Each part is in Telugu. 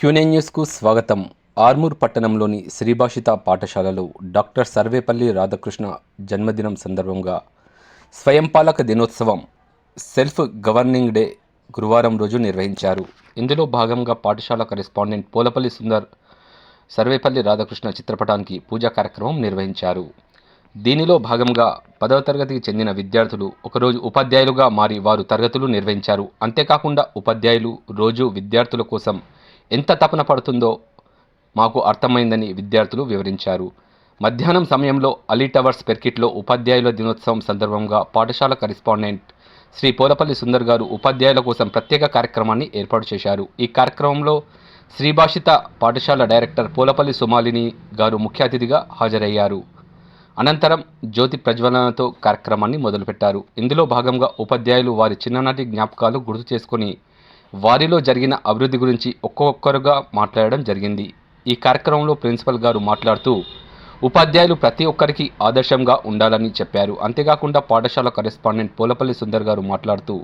క్యూనే న్యూస్కు స్వాగతం. ఆర్మూర్ పట్టణంలోని శ్రీభాషిత పాఠశాలలో డాక్టర్ సర్వేపల్లి రాధాకృష్ణ జన్మదినం సందర్భంగా స్వయంపాలక దినోత్సవం సెల్ఫ్ గవర్నింగ్ డే గురువారం రోజు నిర్వహించారు. ఇందులో భాగంగా పాఠశాల కరెస్పాండెంట్ పోలపల్లి సుందర్ సర్వేపల్లి రాధాకృష్ణ చిత్రపటానికి పూజా కార్యక్రమం నిర్వహించారు. దీనిలో భాగంగా పదవ తరగతికి చెందిన విద్యార్థులు ఒకరోజు ఉపాధ్యాయులుగా మారి వారు తరగతులు నిర్వహించారు. అంతేకాకుండా ఉపాధ్యాయులు రోజు విద్యార్థుల కోసం ఎంత తపన పడుతుందో మాకు అర్థమైందని విద్యార్థులు వివరించారు. మధ్యాహ్నం సమయంలో అలీ టవర్స్ పెర్కిట్లో ఉపాధ్యాయుల దినోత్సవం సందర్భంగా పాఠశాల కరెస్పాండెంట్ శ్రీ పోలపల్లి సుందర్ గారు ఉపాధ్యాయుల కోసం ప్రత్యేక కార్యక్రమాన్ని ఏర్పాటు చేశారు. ఈ కార్యక్రమంలో శ్రీభాషిత పాఠశాల డైరెక్టర్ పోలపల్లి సుమాలిని గారు ముఖ్య అతిథిగా హాజరయ్యారు. అనంతరం జ్యోతి ప్రజ్వలనతో కార్యక్రమాన్ని మొదలుపెట్టారు. ఇందులో భాగంగా ఉపాధ్యాయులు వారి చిన్ననాటి జ్ఞాపకాలు గుర్తు చేసుకొని వారిలో జరిగిన అభివృద్ధి గురించి ఒక్కొక్కరుగా మాట్లాడడం జరిగింది. ఈ కార్యక్రమంలో ప్రిన్సిపల్ గారు మాట్లాడుతూ ఉపాధ్యాయులు ప్రతి ఒక్కరికి ఆదర్శంగా ఉండాలని చెప్పారు. అంతేకాకుండా పాఠశాల కరెస్పాండెంట్ పోలపల్లి సుందర్ గారు మాట్లాడుతూ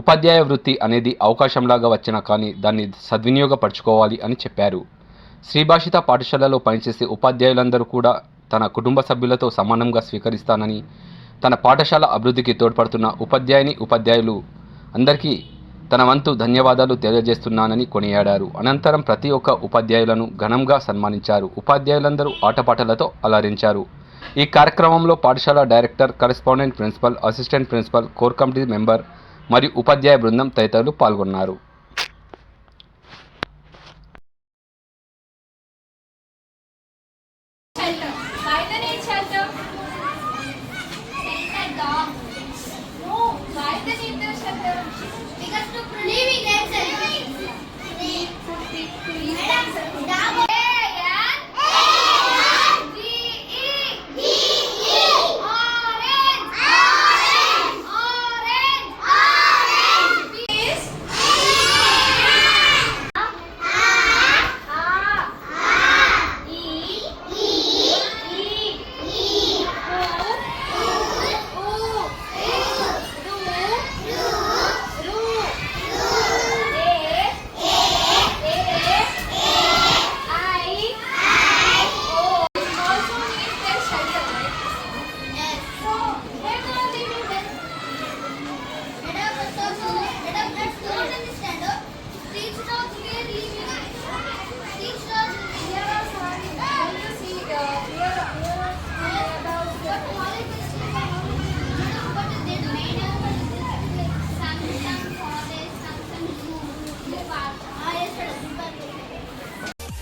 ఉపాధ్యాయ వృత్తి అనేది అవకాశంలాగా వచ్చినా కానీ దాన్ని సద్వినియోగపరచుకోవాలి అని చెప్పారు. శ్రీభాషిత పాఠశాలలో పనిచేసే ఉపాధ్యాయులందరూ కూడా తన కుటుంబ సభ్యులతో సమానంగా స్వీకరిస్తానని తన పాఠశాల అభివృద్ధికి తోడ్పడుతున్న ఉపాధ్యాయుని ఉపాధ్యాయులు అందరికీ తన వంతు ధన్యవాదాలు తెలియజేస్తున్నానని కొనియాడారు. అనంతరం ప్రతి ఒక్క ఉపాధ్యాయులను ఘనంగా సన్మానించారు. ఉపాధ్యాయులందరూ ఆటపాటలతో అలరించారు. ఈ కార్యక్రమంలో పాఠశాల director correspondent principal assistant principal core committee member మరియు ఉపాధ్యాయ బృందం తదితరులు పాల్గొన్నారు. the dog.